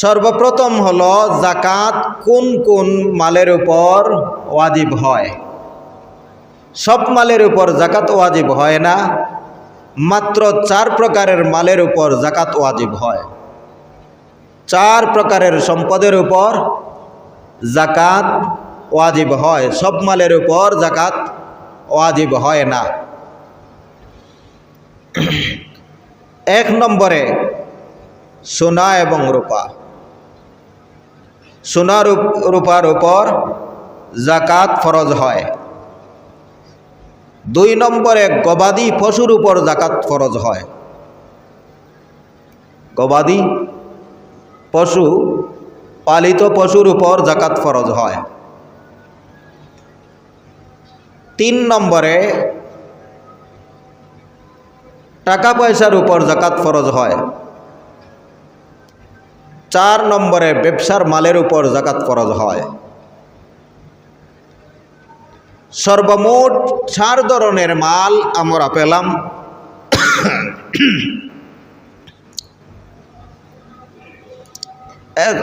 সর্বপ্রথম হলো জাকাত কোন কোন মালের উপর ওয়াজিব হয়। সব মালের উপর জাকাত ওয়াজিব হয় না, মাত্র চার প্রকারের মালের উপর জাকাত ওয়াজিব হয়। চার প্রকারের সম্পদের উপর জাকাত ওয়াজিব হয়, সব মালের উপর জাকাত ওয়াজিব হয় না। এক নম্বরে সোনা এবং রূপা। সোনা রূপ- রূপার উপর জাকাত ফরজ হয়। দুই নম্বরে গবাদি পশুর উপর জাকাত ফরজ হয়। গবাদি পশু, পালিত পশুর উপর জাকাত ফরজ হয়। তিন নম্বরে টাকা পয়সার উপর জাকাত ফরজ হয়। চার নম্বরে ব্যবসার মালের উপর জাকাত ফরজ হয়। সর্বমোট চার ধরনের মাল আমরা পেলাম। এক